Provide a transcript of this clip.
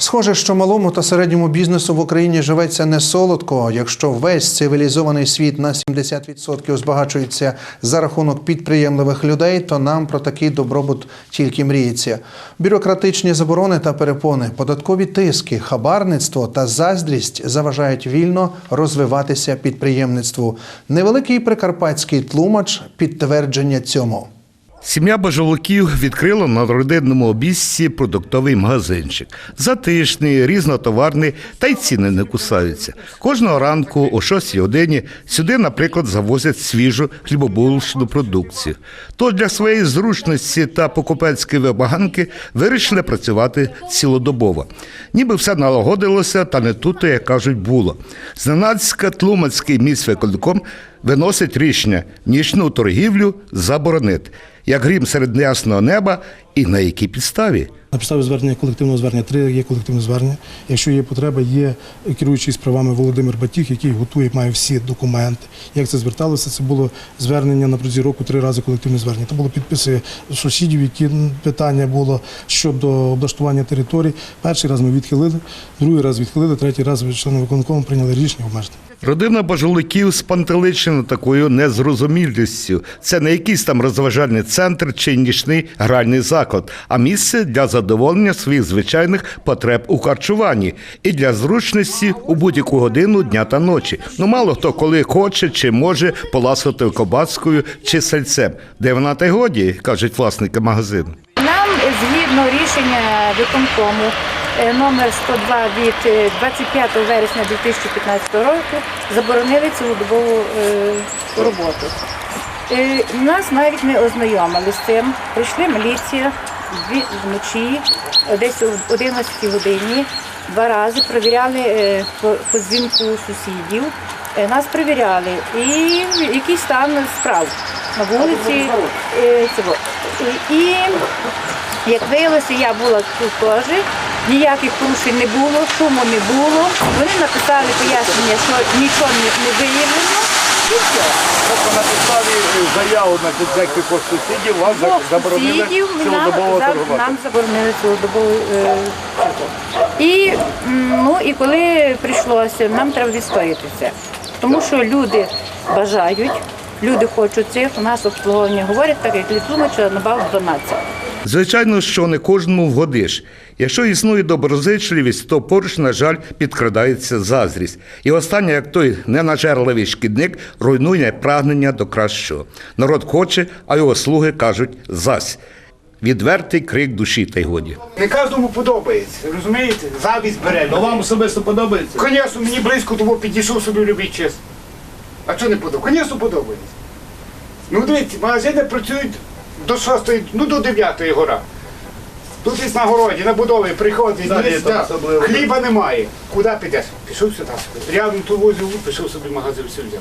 Схоже, що малому та середньому бізнесу в Україні живеться не солодко. Якщо весь цивілізований світ на 70% збагачується за рахунок підприємливих людей, то нам про такий добробут тільки мріється. Бюрократичні заборони та перепони, податкові тиски, хабарництво та заздрість заважають вільно розвиватися підприємництву. Невеликий прикарпатський тлумач підтвердження цьому. Сім'я бажовиків відкрила на родинному обіцці продуктовий магазинчик. Затишний, різнотоварний, та й ціни не кусаються. Кожного ранку о 6 годині сюди, наприклад, завозять свіжу хлібобулочну продукцію. То для своєї зручності та покупецької вибаганки вирішили працювати цілодобово. Ніби все налагодилося, та не тут, як кажуть, було. Зненацька Тлумацький міськвиконком виносить рішення нічну торгівлю заборонити, як грім серед ясного неба і на якій підставі. На підставі звернення колективного звернення, три є колективне звернення. Якщо є потреба, є керуючий справами Володимир Батіг, який готує, має всі документи. Як це зверталося? Це було звернення на протязі року три рази колективне звернення. Це було підписи сусідів, які питання було щодо облаштування територій. Перший раз ми відхилили, другий раз відхилили, третій раз члени виконкому прийняли рішення обмежити. Родина бажоликів спантеличена такою незрозумілістю. Це не якийсь там розважальний центр чи нічний гральний заклад, а місце для задоволення своїх звичайних потреб у харчуванні і для зручності у будь-яку годину дня та ночі. Ну мало хто коли хоче чи може поласувати кобаскою чи сальцем. Де вона та й годі, кажуть власники магазину. Нам е, згідно рішення виконкому е, номер 102 від е, 25 вересня 2015 року заборонили цілодобову е, роботу. Нас навіть не ознайомили з цим. Прийшли міліція дві вночі, десь о 11 годині, два рази перевіряли е, по, дзвінку сусідів. Е, Нас перевіряли і який стан справ на вулиці. е. І, як виявилося, я була тут теж, ніяких порушень не було, шуму не було. Вони написали пояснення, що нічого не виявлено. Все. Тобто на підставі заяву на декількох сусідів вам Двох заборонили сусідів нам, цілодобово за- торгувати. нам заборонили цілодобову е. І, м, ну, і коли прийшлося, нам треба відстоятися. Тому що люди бажають, люди хочуть цих, у нас обслуговування говорять, так як літлумача набав 12. Звичайно, що не кожному вгодиш. Якщо існує доброзичливість, то поруч, на жаль, підкрадається заздрість. І останнє, як той ненажерливий шкідник, руйнує прагнення до кращого. Народ хоче, а його слуги кажуть зась. Відвертий крик душі та й годі. Не кожному подобається, розумієте? Завість бере. Ну вам особисто подобається? Звісно, мені близько того підійшов собі любий час. А що не подобається? Звісно, подобається. Ну дивіться, магазини працюють до 6, ну до 9 гора. Тут десь на городі, на будові приходить, Да, да, хліба немає. Куди підеш? Пішов сюди. Рядом ту возив, пішов собі в магазин все взяв.